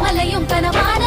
Malayong ka naman